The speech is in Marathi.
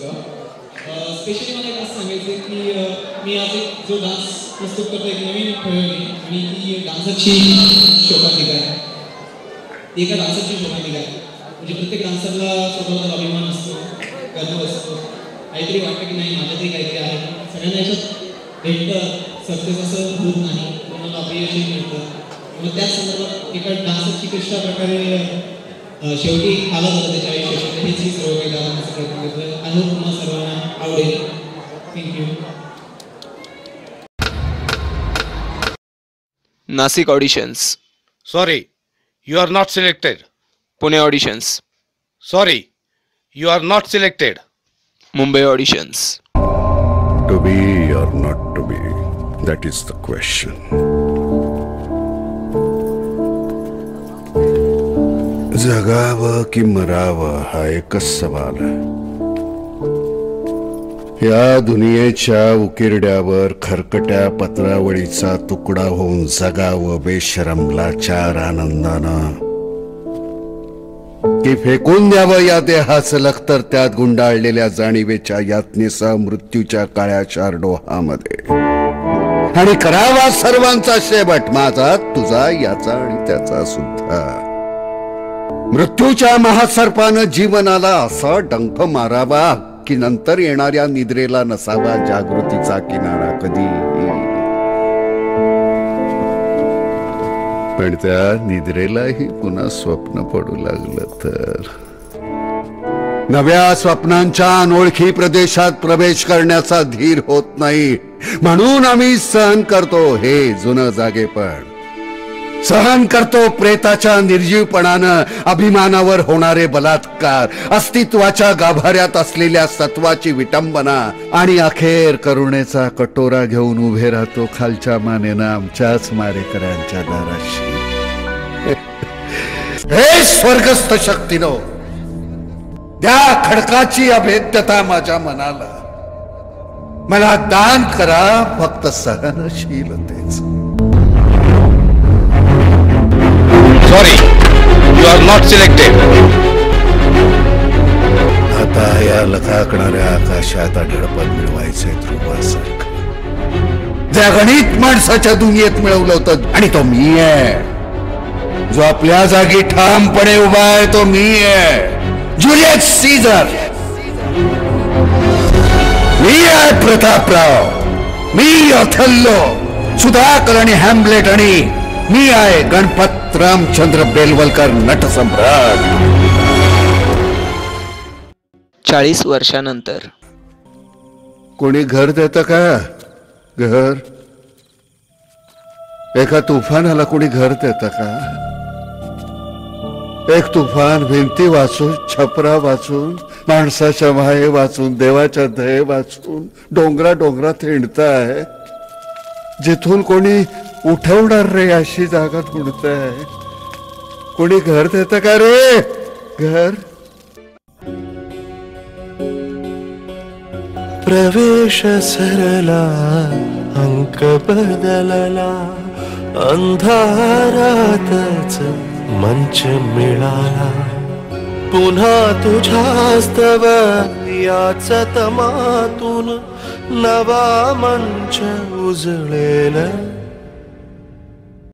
सगळं. स्पेशली मला एक असं सांगायचं की मी आज एक जो डान्स प्रस्तुत करतो एक नवीन ठरवली आणि ती डान्सरची शोभांतिका आहे. ती एका डान्सरची शोभांतिका आहे. म्हणजे प्रत्येक डान्सरला स्वतःचा अभिमान असतो गर्व असतो. काहीतरी वाटतं की नाही माझ्या तरी काहीतरी आहे. सगळ्यांना याच्यात भेटतं. सक्सेस असं होत नाही. कोणाला अपयशही मिळतं. मग त्याच संदर्भात एका डान्सरची कशा प्रकारे शेवटी आला जातं त्याच्या आयुष्यात हेच ही सर्व काही प्रयत्न करतोय. Nashik auditions sorry you are not selected Pune auditions sorry you are not selected Mumbai auditions to be or not to be that is the question जगाव कि मराव हा एक सवाल है या दुनियेच्या उकिरड्यावर खरकट्या पत्रावळीचा तुकडा होऊन जगावं बेशरमला चार आनंदानं. की फेकून द्यावं या देहाच लखतर त्यात गुंडाळलेल्या जाणीवेच्या यातनेचा मृत्यूच्या काळ्या चार डोहामध्ये. आणि करावा सर्वांचा शेवट माझा तुझा याचा आणि त्याचा सुद्धा. मृत्यूच्या महासर्पानं जीवनाला असा डंख मारावा की नंतर येणाऱ्या निद्रेला नसावा जागृतीचा किनारा कधी? पण त्या निद्रेलाही पुन्हा स्वप्न पडू लागलं तर. नव्या स्वप्नांच्या अनोळखी प्रदेशात प्रवेश करण्याचा धीर होत नाही. म्हणून आम्ही सहन करतो हे जुनं जागेपण. सहन करतो प्रेताच्या निर्जीवपणानं. अभिमानावर होणारे बलात्कार अस्तित्वाच्या गाभाऱ्यात असलेल्या सत्वाची विटंबना आणि अखेर करुणेचा कटोरा घेऊन उभे राहतो खालच्या मानेनं आमच्याच मारेकऱ्यांच्या दाराशी. हे स्वर्गस्थ शक्तीनो त्या खडकाची अभेद्यता माझ्या मनाला. मला दान करा फक्त सहनशीलतेच. Sorry, you are not selected. आता या लखाकणाऱ्या आकाशात आढळपण मिळवायचंय ध्रुवासारखं. ज्या गणित माणसाच्या दुनियेत मिळवलं होतं. आणि तो मी आहे जो आपल्या जागी ठामपणे उभा आहे तो मी आहे जुलियस सीझर मी आहे प्रतापराव. मी अथल्लो सुधाकर आणि हॅम्लेट आणि मी आहे गणपत रामचंद्र बेलवलकर नटसम्राट चाळीस वर्षानंतर. कोणी घर देतं का? घर? एका तुफानाला कोणी घर देतं का? एक तुफान भिंती वाचून छपरा वाचून माणसाच्या माये वाचून देवाच्या दये वाचून डोंगरा डोंगरात हिंडत आहे जिथून कोणी उठवणार रे अशी जागा ढूंढत आहे? कोणी घर देतं का रे? घर? प्रवेश सरला अंक बदलला अंधारातच मंच मिळाला. पुन्हा तुझ्यास्तव याच तमातून नवा मंच उजळेल.